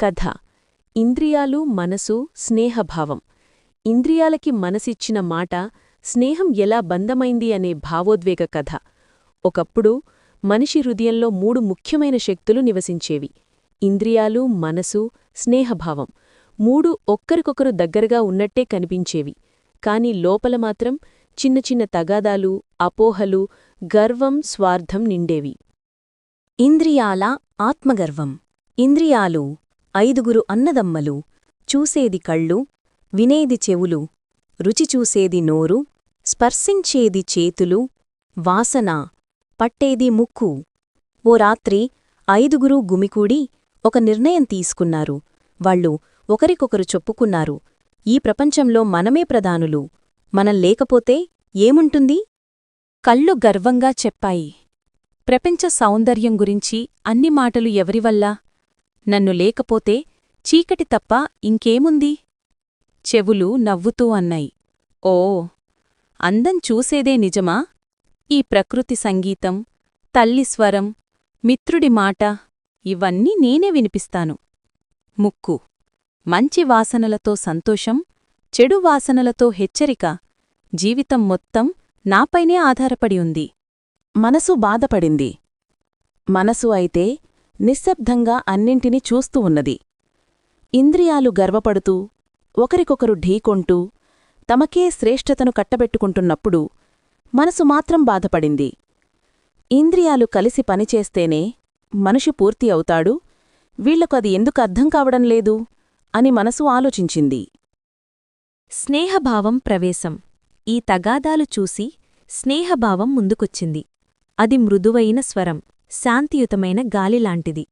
కథ. ఇంద్రియాలు మనసు స్నేహభావం. ఇంద్రియాలకి మనసిచ్చిన మాట స్నేహం ఎలా బంధమైంది అనే భావోద్వేగ కథ. ఒకప్పుడు మనిషి హృదయంలో మూడు ముఖ్యమైన శక్తులు నివసించేవి. ఇంద్రియాలు మనసు స్నేహభావం. మూడు ఒక్కరికొకరు దగ్గరగా ఉన్నట్టే కనిపించేవి. కాని లోపల మాత్రం చిన్న చిన్న తగాదాలు అపోహలు గర్వం స్వార్థం నిండేవి. ఇంద్రియాల ఆత్మగర్వం. ఇంద్రియాలు ఐదుగురు అన్నదమ్మలు. చూసేది కళ్ళు వినేది చెవులు రుచిచూసేది నోరు స్పర్శించేది చేతులు వాసన పట్టేది ముక్కు. ఓ రాత్రి ఐదుగురూ గుమికూడి ఒక నిర్ణయం తీసుకున్నారు. వాళ్ళు ఒకరికొకరు చెప్పుకున్నారు. ఈ ప్రపంచంలో మనమే ప్రధానులు. మనం లేకపోతే ఏముంటుంది? కళ్ళు గర్వంగా చెప్పాయి. ప్రపంచ సౌందర్యం గురించి అన్ని మాటలు ఎవరివల్ల నన్ను లేకపోతే చీకటి తప్ప ఇంకేముంది? చెవులు నవ్వుతూ అన్నాయి. ఓ అందం చూసేదే నిజమా? ఈ ప్రకృతి సంగీతం తల్లి స్వరం మిత్రుడి మాట ఇవన్నీ నేనే వినిపిస్తాను. ముక్కు మంచి వాసనలతో సంతోషం చెడు వాసనలతో హెచ్చరిక జీవితం మొత్తం నాపైనే ఆధారపడి ఉంది. మనసు బాధపడింది. మనసు అయితే నిశ్శబ్దంగా అన్నింటినీ చూస్తూ ఉన్నది. ఇంద్రియాలు గర్వపడుతూ ఒకరికొకరు ఢీకొంటూ తమకే శ్రేష్ఠతను కట్టబెట్టుకుంటున్నప్పుడు మనసు మాత్రం బాధపడింది. ఇంద్రియాలు కలిసి పనిచేస్తేనే మనిషి పూర్తి అవుతాడు. వీళ్ళకు అది ఎందుకు అర్థం కావడం లేదు అని మనసు ఆలోచించింది. స్నేహభావం ప్రవేశం. ఈ తగాదాలు చూసి స్నేహభావం ముందుకొచ్చింది. అది మృదువైన స్వరం. శాంతియుతమైన గాలిలాంటిది.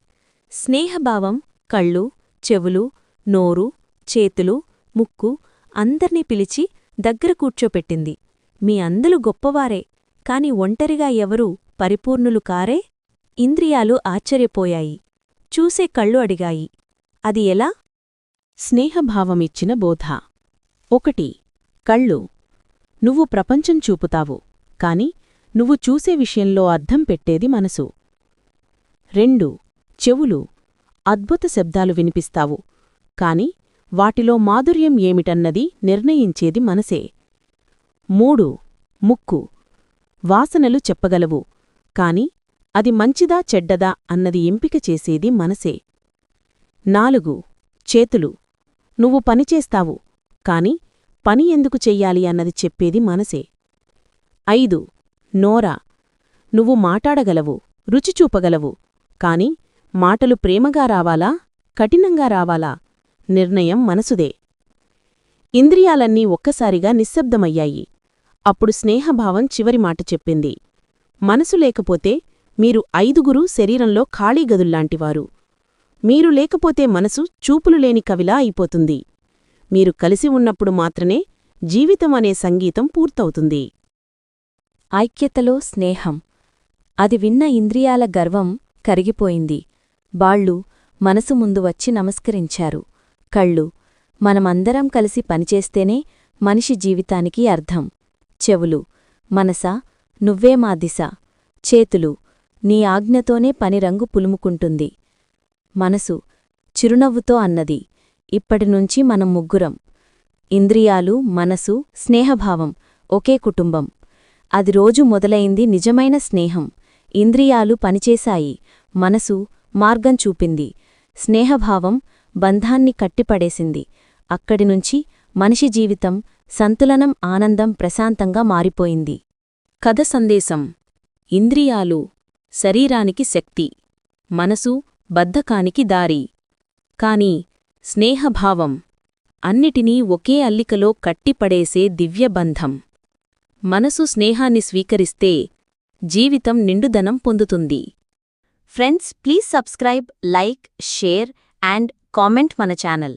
స్నేహభావం కళ్ళు చెవులు నోరు చేతులు ముక్కు అందర్నీ పిలిచి దగ్గర కూర్చోపెట్టింది. మీ అందలు గొప్పవారే కాని ఒంటరిగా ఎవరూ పరిపూర్ణులు కారే? ఇంద్రియాలు ఆశ్చర్యపోయాయి. చూసే కళ్ళు అడిగాయి. అది ఎలా? స్నేహభావమిచ్చిన బోధ. ఒకటి కళ్ళు. నువ్వు ప్రపంచం చూపుతావు కాని నువ్వు చూసే విషయంలో అర్థం పెట్టేది మనసు. రెండు చెవులు అద్భుత శబ్దాలు వినిపిస్తావు. కాని వాటిలో మాధుర్యం ఏమిటన్నది నిర్ణయించేది మనసే. మూడు ముక్కు వాసనలు చెప్పగలవు. కాని అది మంచిదా చెడ్డదా అన్నది ఎంపిక చేసేది మనసే. నాలుగు చేతులు నువ్వు పనిచేస్తావు కాని పని ఎందుకు చెయ్యాలి అన్నది చెప్పేది మనసే. ఐదు నోరా నువ్వు మాటాడగలవు రుచి చూపగలవు. కాని మాటలు ప్రేమగా రావాలా? కఠినంగా రావాలా? నిర్ణయం మనసుదే. ఇంద్రియాలన్నీ ఒక్కసారిగా నిశ్శబ్దమయ్యాయి. అప్పుడు స్నేహభావం చివరి మాట చెప్పింది. మనసు లేకపోతే మీరు ఐదుగురు శరీరంలో ఖాళీ గదుల్లాంటివారు. మీరు లేకపోతే మనసు చూపులు లేని కవిలా అయిపోతుంది. మీరు కలిసి ఉన్నప్పుడు మాత్రమే జీవితం అనే సంగీతం పూర్తవుతుంది. ఐక్యతలో స్నేహం. అది విన్న ఇంద్రియాల గర్వం కరిగిపోయింది. బాళ్ళు మనసు ముందు వచ్చి నమస్కరించారు. కళ్ళు మనమందరం కలిసి పనిచేస్తేనే మనిషి జీవితానికి అర్థం. చెవులు మనసా? నువ్వే మా దిశ. చేతులు నీ ఆజ్ఞతోనే పనిరంగు పులుముకుంటుంది. మనసు చిరునవ్వుతో అన్నది. ఇప్పటినుంచి మనం ముగ్గురం. ఇంద్రియాలు మనసు స్నేహభావం ఒకే కుటుంబం. అది రోజు మొదలైంది నిజమైన స్నేహం. ఇంద్రియాలు పనిచేశాయి. మనసు మార్గం చూపింది. స్నేహభావం బంధాన్ని కట్టిపడేసింది. అక్కడినుంచి మనిషి జీవితం సంతులనం ఆనందం ప్రశాంతంగా మారిపోయింది. కథ సందేశం. ఇంద్రియాలు శరీరానికి శక్తి. మనసు బద్ధకానికి దారి. కాని స్నేహభావం అన్నిటినీ ఒకే అల్లికలో కట్టిపడేసే దివ్యబంధం. మనసు స్నేహాన్ని స్వీకరిస్తే జీవితం నిండుదనం పొందుతుంది. Friends please subscribe like share and comment మన ఛానల్